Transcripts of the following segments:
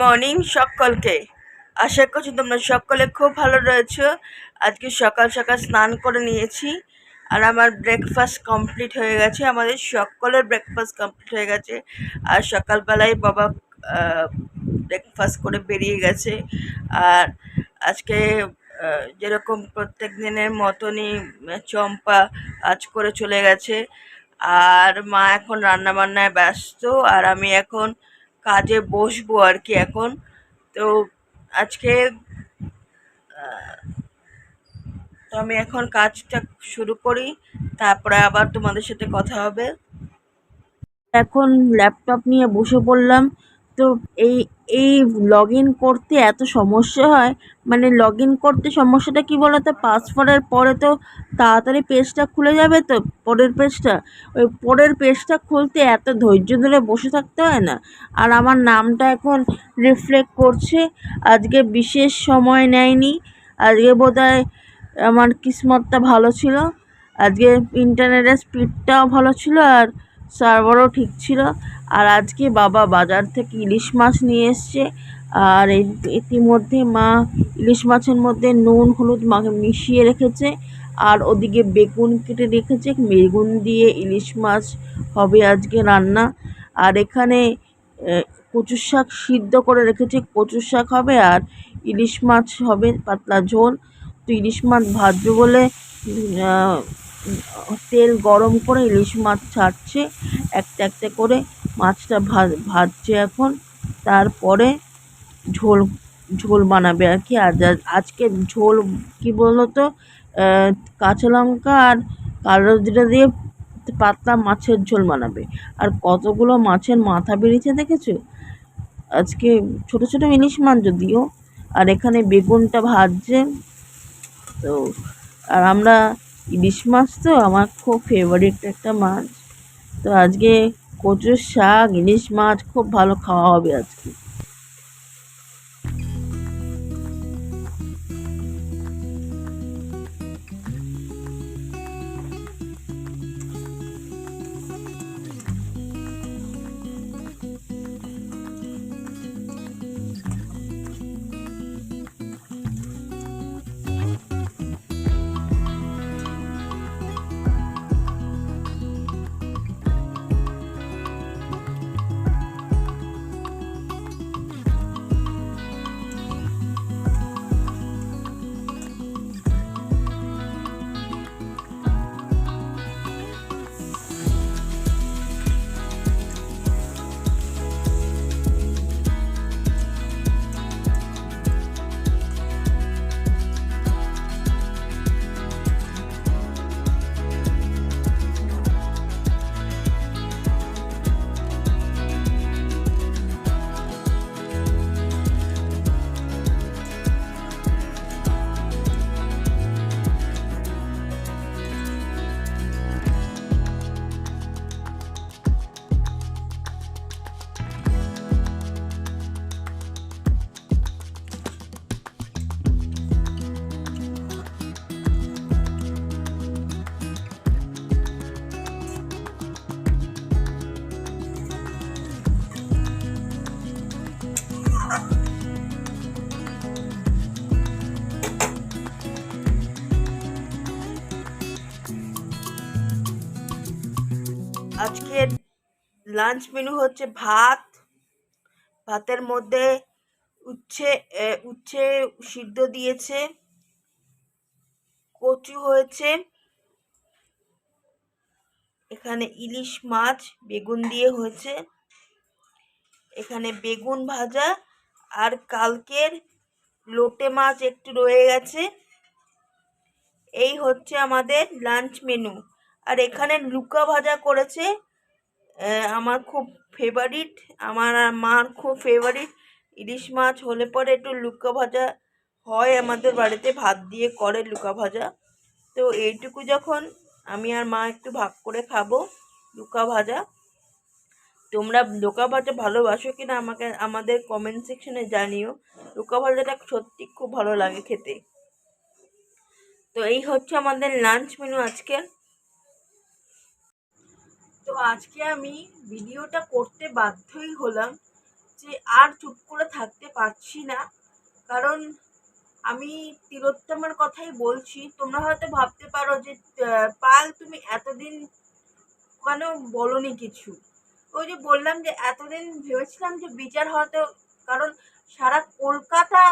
Morning সকলকে। আশা করছি তোমরা সকলে খুব ভালো রয়েছো। আজকে সকাল সকাল স্নান করে নিয়েছি আর আমার ব্রেকফাস্ট কমপ্লিট হয়ে গেছে। আমাদের সকলের ব্রেকফাস্ট কমপ্লিট হয়ে গেছে। আর সকালবেলায় বাবা ব্রেকফাস্ট করে বেরিয়ে গেছে। আর আজকে যেরকম প্রত্যেক দিনের মতনই চম্পা আজ করে চলে গেছে। আর মা এখন রান্নাবান্নায় ব্যস্ত। আর আমি এখন কাজে বসবো আর কি এখন। তো আজকে তো আমি এখন কাজটা শুরু করি, তারপরে আবার তোমাদের সাথে কথা হবে। এখন ল্যাপটপ নিয়ে বসে পড়লাম। তো এই এই লগ ইন করতে এত সমস্যা হয়? মানে লগ ইন করতে সমস্যাটা কি বলতো? পাসওয়ার্ডের পরে তো তাড়াতাড়ি পেজটা খুলে যাবে তো, পরের পেজটা ওই পরের পেজটা খুলতে এত ধৈর্য ধরে বসে থাকতে হয় না। আর আমার নামটা এখন রিফ্লেক্ট করছে। আজকে বিশেষ সময় নেয়নি। আজকে বোধহয় আমার কিসমতটা ভালো ছিল। আজকে ইন্টারনেটের স্পিডটাও ভালো ছিল আর সার্ভারও ঠিক ছিল। আর আজকে বাবা বাজার থেকে ইলিশ মাছ নিয়ে এসছে। আর ইতিমধ্যে মা ইলিশ মাছের মধ্যে নুন হলুদ মাকে মিশিয়ে রেখেছে। আর ওদিকে বেগুন কেটে রেখেছে। বেগুন দিয়ে ইলিশ মাছ হবে আজকে রান্না। আর এখানে আহ, কচু শাক সিদ্ধ করে রেখেছে। কচু শাক হবে আর ইলিশ মাছ হবে পাতলা ঝোল। তো ইলিশ মাছ ভাজবে বলে তেল গরম করে ইলিশ মাছ ছাড়ছে, একটা একটা করে মাছটা ভাজছে এখন। তারপরে ঝোল ঝোল বানাবে আর কি। আর আজকে ঝোল, কি বলো তো কাঁচা লঙ্কা আর কালো জিরা দিয়ে পাতলা মাছের ঝোল বানাবে। আর কতগুলো মাছের মাথা বেরিয়েছে দেখেছ? আজকে ছোট ছোট ইলিশ মাছ যদিও, আর এখানে বেগুনটা ভাজছে। তো, আর আমরা ইলিশ মাছ তো আমার খুব ফেভারিট একটা মাছ। তো আজকে কচুর শাক, ইলিশ মাছ, খুব ভালো খাওয়া হবে আজকে। আজকের লাঞ্চ মেনু হচ্ছে ভাত। ভাতের মধ্যে উচ্ছে উচ্ছে সিদ্ধ দিয়েছে। কচু হয়েছে। এখানে ইলিশ মাছ, বেগুন দিয়ে হয়েছে। এখানে বেগুন ভাজা আর কালকের লোটে মাছ একটু রয়ে গেছে। এই হচ্ছে আমাদের লাঞ্চ মেনু আর এখানে লুকা ভাজা করেছে। আমার খুব ফেভারিট আমার আর মার খুব ফেভারিট ইলিশ মাছ হলে পরে একটু লুকা ভাজা হয় আমাদের বাড়িতে, ভাত দিয়ে করে লুকা ভাজা। তো এইটুকু যখন আমি আর মা একটু ভাগ করে খাব লুকা ভাজা। তোমরা লুকা ভাজা ভালোবাসো কিনা আমাকে, আমাদের কমেন্ট সেকশনে জানিও। লুকা ভাজাটা সত্যি খুব ভালো লাগে খেতে। তো এই হচ্ছে আমাদের লাঞ্চ মেনু আজকে। তো আজকে আমি ভিডিওটা করতে বাধ্যই হলাম যে আর চুপ করে থাকতে পারছি না। কারণ আমি তিলোত্তমার কথাই বলছি, তোমরা হয়তো ভাবতে পারো যে পাল তুমি এতদিন কেন বলনি কিছু? ওই যে বললাম যে, এতদিন ভেবেছিলাম যে বিচার হয়তো, কারণ সারা কলকাতা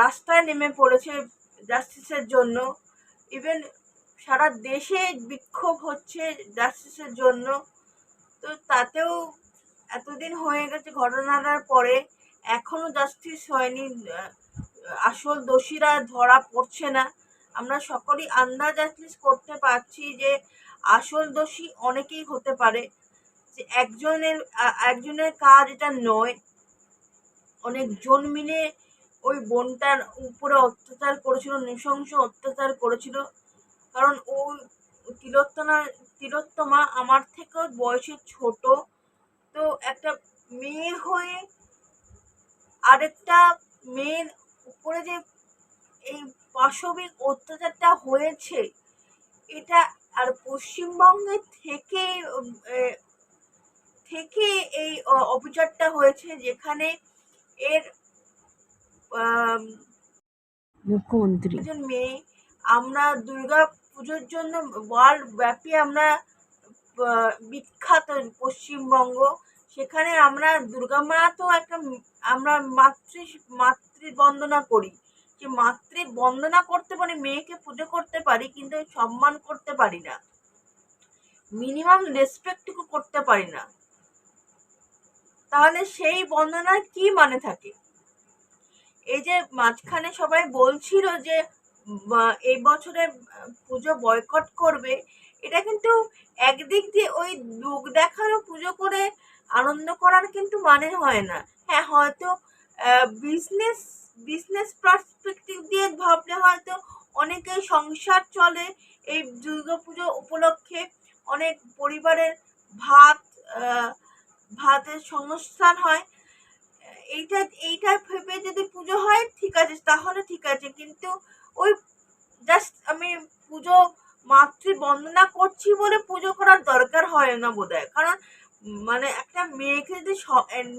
রাস্তায় নেমে পড়েছে জাস্টিসের জন্য। ইভেন সারা দেশে বিক্ষোভ হচ্ছে জাস্টিসের জন্য। তো তাতেও এতদিন হয়ে গেছে ঘটনাটার পরে এখনও জাস্টিস হয়নি। আসল দোষীরা ধরা পড়ছে না। আমরা সকলেই আন্দাজ অ্যাটলিস্ট করতে পারছি যে আসল দোষী অনেকেই হতে পারে। যে একজনের একজনের কাজ এটা নয়। অনেকজন মিলে ওই বোনটার উপরে অত্যাচার করেছিল, নৃশংস অত্যাচার করেছিল। কারণ ওই তিলোত্তমা তিলোত্তমা আমার থেকেও বয়সে ছোট। তো একটা মেয়ে হয়ে আরেকটা মেয়ের উপরে যে এই পাশবিক অত্যাচারটা হয়েছে এটা আর পশ্চিমবঙ্গে থেকে থেকে এই অ- অবিচারটা হয়েছে যেখানে এর মুখ্যমন্ত্রী। একজন মেয়ে আমরা দুর্গা পুজোর জন্য ওয়ার্ল্ড ব্যাপী আমরা বিখ্যাত পশ্চিমবঙ্গ। সেখানে আমরা দুর্গা মা তো একটা আমরা মাতৃ মাতৃ বন্দনা করি। যে মাতৃ বন্দনা করতে পারি, মেয়েকে পুজো করতে পারি, কিন্তু সম্মান করতে পারি না। মিনিমাম রেসপেক্টটুকু করতে পারি না। তাহলে সেই বন্দনার কি মানে থাকে? এই যে মাঝখানে সবাই বলছিল যে এই বছরে পুজো বয়কট করবে, এটা কিন্তু একদিক দিয়ে ওই লোক দেখানো পুজো করে আনন্দ করার কিন্তু মানে হয় না। হ্যাঁ হয়তো বিজনেস বিজনেস পার্সপেক্টিভ দিয়ে ভাবলে হয়তো অনেকের সংসার চলে এই দুর্গাপুজো উপলক্ষে, অনেক পরিবারের ভাত ভাতের সংস্থান হয়। এইটা এইটা ভেবে যদি পুজো হয়, ঠিক আছে, তাহলে ঠিক আছে, কিন্তু ওই জাস্ট আমি পুজো মাতৃ বন্দনা করছি বলে পুজো করার দরকার হয় না বোধ কারণ মানে একটা মেয়েকে যদি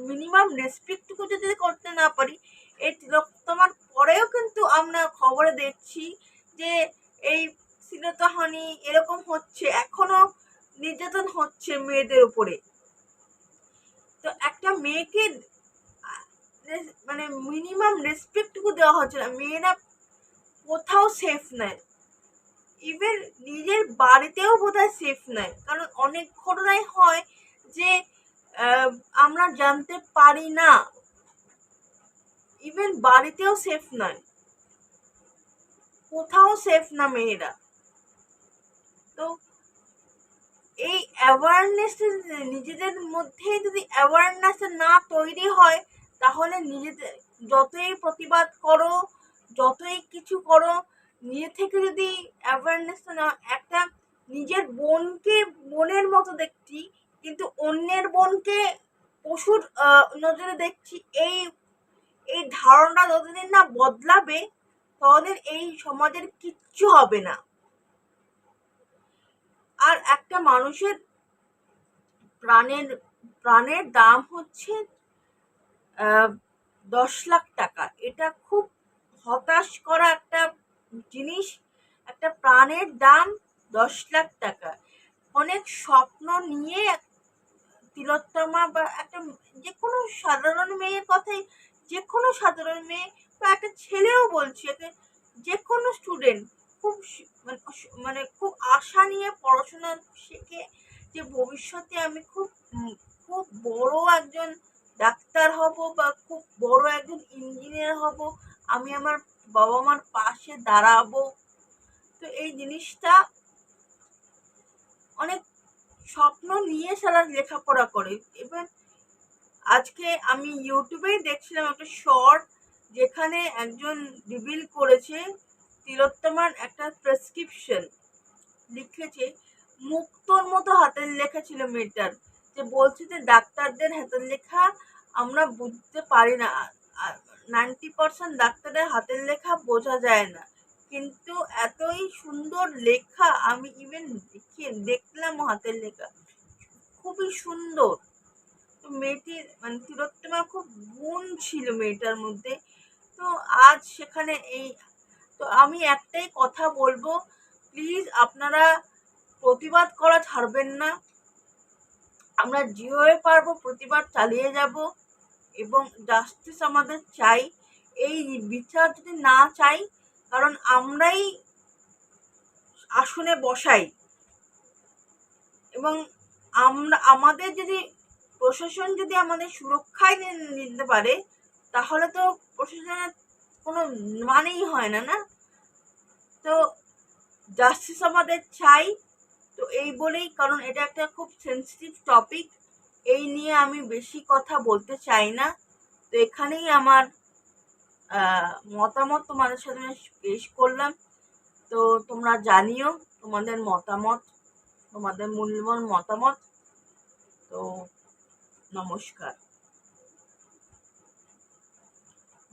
মিনিমাম রেসপেক্টটুকু যদি করতে না পারি এই তিলোত্তমার পরেও কিন্তু আমরা খবরে দেখছি যে এই শ্লীলতাহানি এরকম হচ্ছে, এখনও নির্যাতন হচ্ছে মেয়েদের উপরে। তো একটা মেয়েকে মানে মিনিমাম রেসপেক্টটুকু দেওয়া হচ্ছে না। মেয়েরা কোথাও সেফ নয় ইভেন নিজের বাড়িতেও বোধহয় সেফ নয় কারণ অনেক ঘটনাই হয় যে আমরা জানতে পারি না। ইভেন বাড়িতেও সেফ নয় কোথাও সেফ না মেয়েরা। তো এই অ্যাওয়ারনেস নিজেদের মধ্যেই যদি অ্যাওয়ারনেস না তৈরি হয়, তাহলে নিজেদের যতই প্রতিবাদ করো যতই কিছু করো, নিজে থেকে যদি অ্যাওয়ারনেস না একটা নিজের বোনকে, বোনের মতো দেখছি, কিন্তু অন্যের বোনকে পশুর নজরে দেখছি, এই এই ধারণা যতদিন না বদলাবে, ততদিন এই সমাজের কিচ্ছু হবে না। আর একটা মানুষের প্রাণের প্রাণের দাম হচ্ছে দশ লাখ টাকা। এটা খুব হতাশ করা একটা জিনিস, একটা প্রাণের দাম দশ লাখ টাকা। অনেক স্বপ্ন নিয়ে তিলোত্তমা বা একটা যে কোনো সাধারণ মেয়ের কথাই যে কোনো সাধারণ মেয়ে বা একটা ছেলেও বলছি যে কোনো স্টুডেন্ট খুব মানে মানে খুব আশা নিয়ে পড়াশোনা শেখে যে ভবিষ্যতে আমি খুব খুব বড় একজন ডাক্তার হব বা খুব বড় একজন ইঞ্জিনিয়ার হব। আমি আমার বাবা মার পাশে দাঁড়াবো। তো এই জিনিসটা অনেক স্বপ্ন নিয়ে সারা লেখাপড়া করে। এবার আজকে আমি ইউটিউবেই দেখছিলাম একটা শর্ট যেখানে একজন রিভিল করেছে তিলোত্তমার একটা প্রেসক্রিপশন। লিখেছে, মুক্তোর মতো হাতের লেখা ছিল মেয়েটার। যে বলছে যে ডাক্তারদের হাতের লেখা আমরা বুঝতে পারি না। নাইনটি পার্সেন্ট ডাক্তারের হাতের লেখা বোঝা যায় না। কিন্তু এতই সুন্দর লেখা আমি ইভেন দেখে দেখলাম হাতের লেখা। খুবই সুন্দর। তো মেয়েটির মানে তিলোত্তমার খুব গুণ ছিল মেয়েটার মধ্যে। তো আজ সেখানে এই, তো আমি একটাই কথা বলব প্লিজ আপনারা প্রতিবাদ করা ছাড়বেন না। আমরা যেভাবে পারব, প্রতিবাদ চালিয়ে যাব। এবং জাস্টিস আমাদের চাই। এই বিচার যদি না চাই, কারণ আমরাই আসনে বসাই। এবং আমরা, আমাদের যদি প্রশাসন যদি আমাদের সুরক্ষায় নিতে পারে, তাহলে তো প্রশাসনের কোনো মানেই হয় না না? তো জাস্টিস আমাদের চাই। তো এই বলেই, কারণ এটা একটা খুব সেন্সিটিভ টপিক এই নিয়ে আমি বেশি কথা বলতে চাই না। তো এখানেই আমার মতামত তোমাদের সাথে আমি পেশ করলাম। তো তোমরা জানিও তোমাদের মতামত, তোমাদের মূল্যবান মতামত। তো নমস্কার।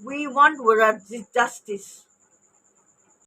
We want justice